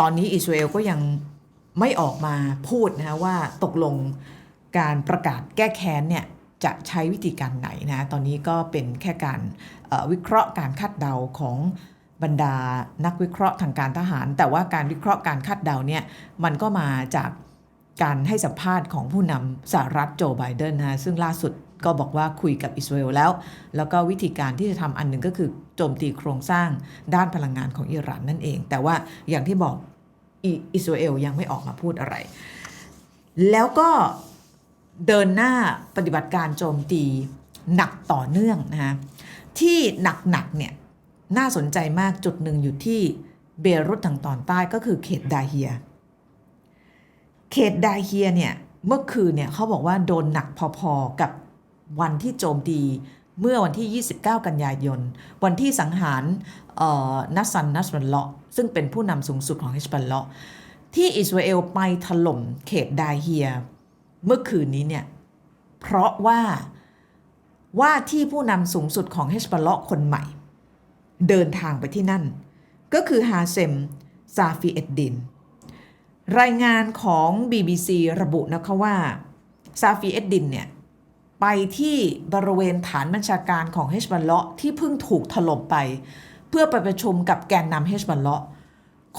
ตอนนี้อิสราเอลก็ยังไม่ออกมาพูดนะคะว่าตกลงการประกาศแก้แค้นเนี่ยจะใช้วิธีการไหนนะ ตอนนี้ก็เป็นแค่การวิเคราะห์การคาดเดาของบรรดานักวิเคราะห์ทางการทหาร แต่ว่าการวิเคราะห์การคาดเดาเนี่ยมันก็มาจากการให้สัมภาษณ์ของผู้นำสหรัฐโจไบเดนนะซึ่งล่าสุด ก็บอกว่าคุยกับอิสราเอลแล้ว แล้วก็วิธีการที่จะทำอันหนึ่งก็คือโจมตีโครงสร้างด้านพลังงานของอิหร่านนั่นเอง แต่ว่าอย่างที่บอกอิอิสราเอลยังไม่ออกมาพูดอะไร แล้วก็เดินหน้าปฏิบัติการโจมตีหนักต่อเนื่องนะฮะที่หนักๆเนี่ยน่าสนใจมากจุดหนึ่งอยู่ที่เบรุตทางตอนใต้ก็คือเขตดาเฮีย เขตดาเฮียเนี่ยเมื่อคืนเนี่ยเขาบอกว่าโดนหนักพอๆกับ วันที่โจมตีเมื่อวันที่ 29 กันยายน วันที่สังหารนัสซันนัสรัลเลาะซึ่งเป็นผู้นำสูงสุดของฮิชบัลเลาะที่อิสราเอลไปถล่มเขตดาเฮีย เมื่อคืนนี้เนี่ย เพราะว่าว่าที่ผู้นำสูงสุดของเฮชบอลเลาะคนใหม่ เดินทางไปที่นั่น ก็คือฮาเซมซาฟีเอ็ดดิน รายงานของ BBC ระบุนะคะว่าซาฟีเอ็ดดินเนี่ย ไปที่บริเวณฐานบัญชาการของเฮชบอลเลาะที่เพิ่งถูกถล่มไป เพื่อไปประชุมกับแกนนำเฮชบอลเลาะ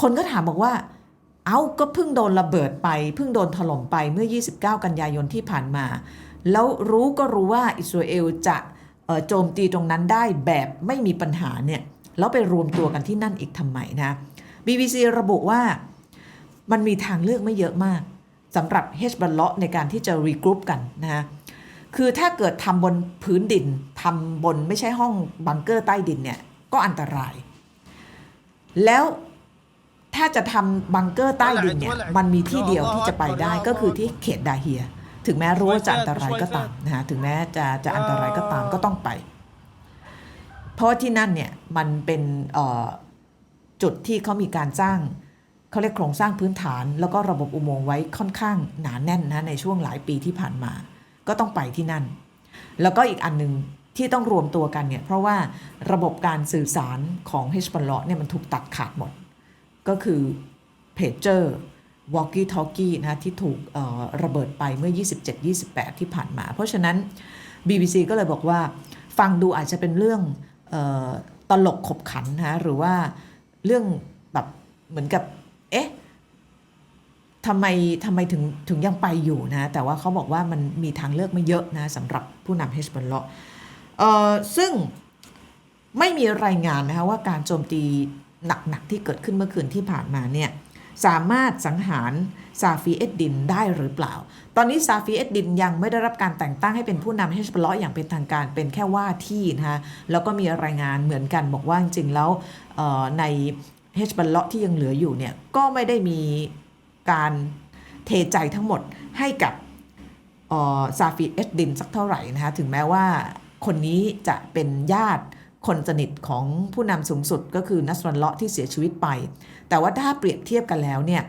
คนก็ถามบอกว่า เอ้าก็เพิ่งโดนระเบิดไป เพิ่งโดนถล่มไปเมื่อ 29 กันยายนที่ผ่านมา แล้วรู้ก็รู้ว่าอิสราเอลจะโจมตีตรงนั้นได้แบบไม่มีปัญหาเนี่ยแล้วไปรวมตัวกันที่นั่นอีกทำไมนะ BBC ระบุว่ามันมีทางเลือกไม่เยอะมากสำหรับเฮชบัลเลาะในการที่จะรีกรุ๊ปกันนะฮะ คือถ้าเกิดทำบนพื้นดินทำบนไม่ใช่ห้องบังเกอร์ใต้ดินเนี่ยก็อันตราย แล้วถ้าจะทำบังเกอร์ใต้ดินเนี่ยมันมีที่เดียวที่จะไปได้ก็คือที่เขตดาเฮีย ถึงแม้รู้ว่าจะอันตรายก็ตามนะฮะถึงแม้จะจะอันตรายก็ตามก็ต้องไป เพราะว่าที่นั่นเนี่ยมันเป็นเอ่อจุดที่เขามีการสร้างเขาเรียกโครงสร้างพื้นฐาน แล้วก็ระบบอุโมงค์ไว้ค่อนข้างหนาแน่นนะในช่วงหลายปีที่ผ่านมา ก็ต้องไปที่นั่น แล้วก็อีกอันหนึ่งที่ต้องรวมตัวกันเนี่ยเพราะว่าระบบการสื่อสารของเฮชบอลเลเนี่ยมันถูกตัดขาดหมด ก็คือเพจเจอร์วอลกี้ทอ k กี้นะที่ถูกระเบิดไปเมื่อ 27-28 ที่ผ่านมา เพราะฉะนั้น BBC ก็เลยบอกว่าฟังดูอาจจะเป็นเรื่องออตลกขบขันนะหรือว่าเรื่องแบบเหมือนกับ เอ๊ะ ทำไมทำไมถึงถึงยังไปอยู่นะ แต่ว่าเขาบอกว่ามันมีทางเลือกไม่เยอะนะสำหรับผู้นำเฮชบอลเลาะซึ่งไม่มีรายงานนะคะว่าการโจมตีหนัก ๆ ที่เกิดขึ้นเมื่อคืนที่ผ่านมาเนี่ยสามารถสังหารซาฟีเอ็ดดินได้หรือเปล่า ตอนนี้ซาฟีเอ็ดดินยังไม่ได้รับการแต่งตั้งให้เป็นผู้นำเฮชบอลเลาะอย่างเป็นทางการเป็นแค่ว่าที่นะคะแล้วก็มีรายงานเหมือนกันบอกว่าจริงๆแล้วในเฮชบอลเลาะที่ยังเหลืออยู่เนี่ยก็ไม่ได้มี การเทใจทั้งหมดให้กับซาฟีเอ็ดดินสักเท่าไหร่นะคะถึงแม้ว่าคนนี้จะเป็นญาติคนสนิทของผู้นำสูงสุดก็คือนัสรันเลาะที่เสียชีวิตไป แต่ว่าถ้าเปรียบเทียบกันแล้วเนี่ย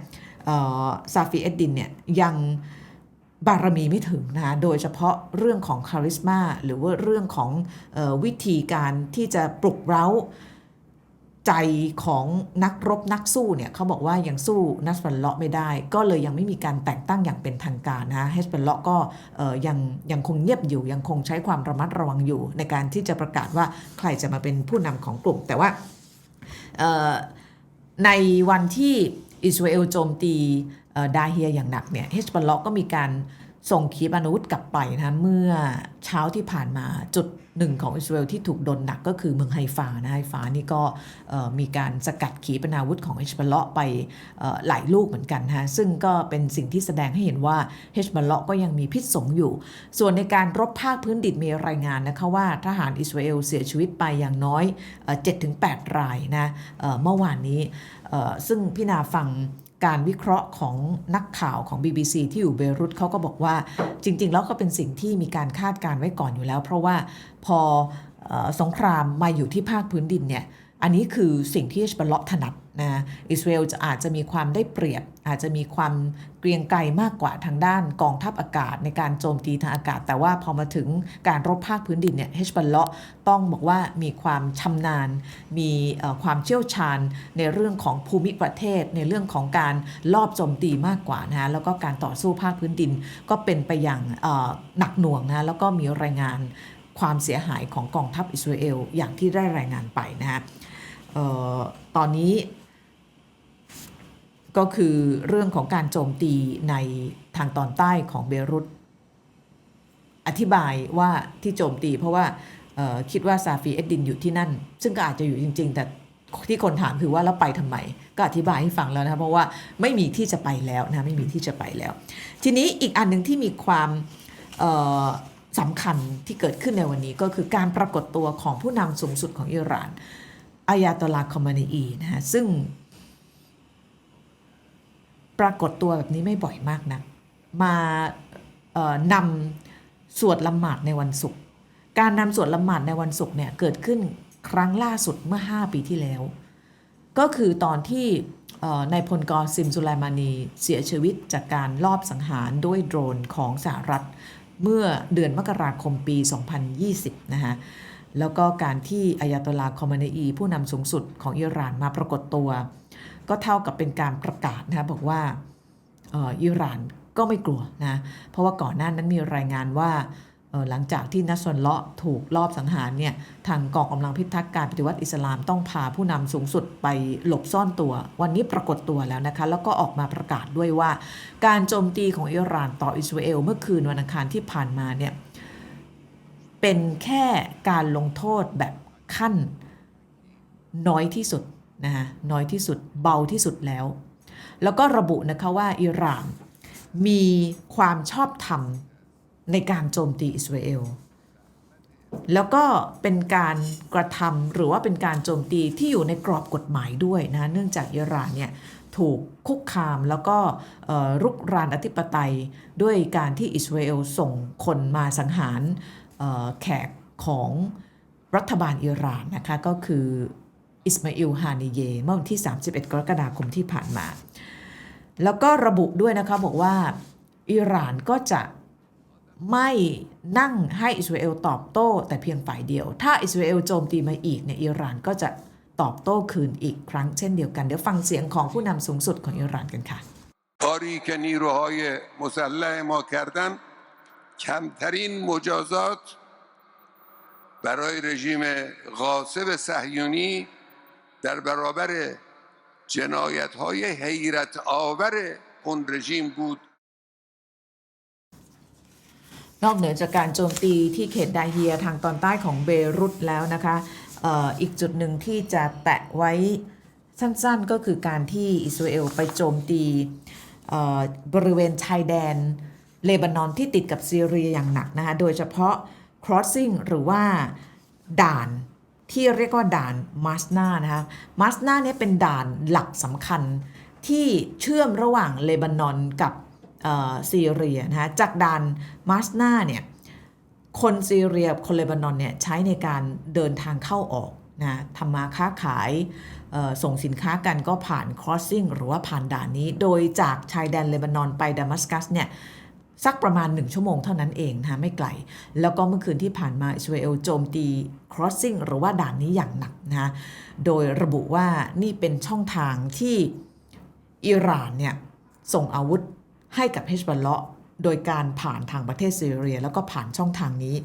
ซาฟีเอ็ดดินเนี่ยยังบารมีไม่ถึงนะโดยเฉพาะเรื่องของคาริสมาหรือว่าเรื่องของออวิธีการที่จะปลุกเร้า ใจของนักรบนักสู้เนี่ยเขาบอกว่ายังสู้นัสบันเลาะไม่ได้ ก็เลยยังไม่มีการแต่งตั้งอย่างเป็นทางการนะเฮสบันเลาะก็ยังยังคงเงียบอยู่ยังคงใช้ความระมัดระวังอยู่ ในการที่จะประกาศว่าใครจะมาเป็นผู้นำของกลุ่ม แต่ว่าในวันที่อิสราเอลโจมตีดาเฮียอย่างหนักเนี่ยเฮสบันเลาะก็มีการ ส่งขีปนาวุธกลับไปนะเมื่อเช้าที่ผ่านมาจุดหนึ่งของอิสราเอลที่ถูกโดนหนักก็คือเมืองไฮฟานะไฮฟานี่ก็มีการสกัดขีปนาวุธของเฮชบัลเลาะไปหลายลูกเหมือนกันนะซึ่งก็เป็นสิ่งที่แสดงให้เห็นว่าเฮชบัลเลาะก็ยังมีพิษสงอยู่ ส่วนในการรบภาคพื้นดินมีรายงานนะคะว่าทหารอิสราเอลเสียชีวิตไปอย่างน้อยเอ่อ7-8 รายนะเมื่อวานนี้ซึ่งพี่นาฟัง การวิเคราะห์ของนักข่าวของ BBC ที่อยู่เบรุตเขาก็บอกว่าจริง ๆ แล้วก็เป็นสิ่งที่มีการคาดการไว้ก่อนอยู่แล้ว เพราะว่าพอออสงครามมาอยู่ที่ภาคพื้นดินเนี่ย อันนี้คือสิ่งที่ฮชบัลเลาะห์ถนัดนะอิสราเอลจะอาจจะมีความได้เปรียบ อาจจะมีความเกรียงไกรมากกว่าทางด้านกองทัพอากาศในการโจมตีทางอากาศ แต่ว่าพอมาถึงการรบภาคพื้นดินเนี่ยเฮชบัลเลาะต้องบอกว่ามีความชำนาญ มีความเชี่ยวชาญในเรื่องของภูมิประเทศ ในเรื่องของการลอบโจมตีมากกว่านะแล้วก็การต่อสู้ภาคพื้นดินก็เป็นไปอย่างหนักหน่วงนะแล้วก็มีรายงานความเสียหายของกองทัพอิสราเอลอย่างที่ได้รายงานไปนะฮะ ตอนนี้ก็คือเรื่องของการโจมตีในทางตอนใต้ของเบรุตอธิบายว่าที่โจมตีเพราะว่าคิดว่าซาฟีเอ็ดดินอยู่ที่นั่น ซึ่งก็อาจจะอยู่จริง ๆ แต่ที่คนถามคือว่าแล้วไปทำไม ก็อธิบายให้ฟังแล้วนะเพราะว่าไม่มีที่จะไปแล้วนะไม่มีที่จะไปแล้ว ทีนี้อีกอันหนึ่งที่มีความสำคัญที่เกิดขึ้นในวันนี้ก็คือการปรากฏตัวของผู้นำสูงสุดของอิหร่าน อายาตลาคอมมานีอีนะฮะซึ่ง ปรากฏตัวแบบนี้ไม่บ่อยมากนะมานำสวดละหมาดในวันศุกร์การนำสวดละหมาดในวันศุกร์เนี่ยเกิดขึ้นครั้งล่าสุดเมื่อ 5 ปีที่แล้ว ก็คือตอนที่นายพลกรซิมสุไลมานีเสียชีวิตจากการลอบสังหารด้วยโดรนของสหรัฐ เมื่อเดือนมกราคมปี 2020 นะฮะ แล้วก็การที่อายาตลาคอมมานอี ผู้นำสูงสุดของอิหร่านมาปรากฏตัว ก็เท่ากับเป็นการประกาศนะคะบอกว่าอิหร่านก็ไม่กลัวนะเพราะว่าก่อนหน้านั้นมีรายงานว่าหลังจากที่นัสรเลาะถูกลอบสังหารเนี่ยทางกองกำลังพิทักษ์การปฏิวัติอิสลามต้องพาผู้นำสูงสุดไปหลบซ่อนตัว วันนี้ปรากฏตัวแล้วนะคะ แล้วก็ออกมาประกาศด้วยว่า การโจมตีของอิหร่านต่ออิสราเอลเมื่อคืนวันอังคารที่ผ่านมาเนี่ย เป็นแค่การลงโทษแบบขั้นน้อยที่สุดนะคะน้อยที่สุดเบาที่สุดแล้ว แล้วก็ระบุนะคะว่าอิหร่านมีความชอบธรรมในการโจมตีอิสราเอล แล้วก็เป็นการกระทำหรือว่าเป็นการโจมตีที่อยู่ในกรอบกฎหมายด้วยนะเนื่องจากอิหร่านเนี่ยถูกคุกคามแล้วก็รุกรานอธิปไตยด้วยการที่อิสราเอลส่งคนมาสังหาร แขกของรัฐบาลอิหร่านนะคะก็คืออิสมาอิลฮานิเยเมื่อวันที่ 31 กรกฎาคมที่ผ่านมา แล้วก็ระบุด้วยนะคะบอกว่าอิหร่านก็จะไม่นั่งให้อิสราเอลตอบโต้แต่เพียงฝ่ายเดียว ถ้าอิสราเอลโจมตีมาอีกเนี่ยอิหร่านก็จะตอบโต้คืนอีกครั้งเช่นเดียวกัน เดี๋ยวฟังเสียงของผู้นำสูงสุดของอิหร่านกันค่ะ کمترین مجازات برای رژیم غاصب صهیونی در برابر جنایت های حیرت آور اون رژیم بود นอกเหนือจากการโจมตีที่เขตดาเฮียทางตอนใต้ของเบรุตแล้วนะคะเอ่ออีกจุดหนึ่งที่จะแตะไว้สั้นๆก็คือการที่อิสราเอลไปโจมตีเอ่อบริเวณชายแดน เลบานอนที่ติดกับซีเรียอย่างหนักนะคะโดยเฉพาะ crossing หรือว่าด่านที่เรียกว่าด่านมาสนานะคะมาสนาเนี่ยเป็นด่านหลักสำคัญที่เชื่อมระหว่างเลบานอนกับซีเรียนะคะจากด่านมาสนาเนี่ยคนซีเรียคนเลบานอนเนี่ยใช้ในการเดินทางเข้าออกนะทำมาค้าขายส่งสินค้ากันก็ผ่าน crossing หรือว่าผ่านด่านนี้ โดยจากชายแดนเลบานอนไปดามัสกัสเนี่ย สักประมาณ 1 ชั่วโมงเท่านั้นเองนะไม่ไกล แล้วก็เมื่อคืนที่ผ่านมาอิสราเอลโจมตี crossing หรือว่าด่านนี้อย่างหนักนะโดยระบุว่านี่เป็นช่องทางที่อิหร่านเนี่ยส่งอาวุธให้กับเฮชบัลเลาะโดยการผ่านทางประเทศซีเรีย แล้วก็ผ่านช่องทางนี้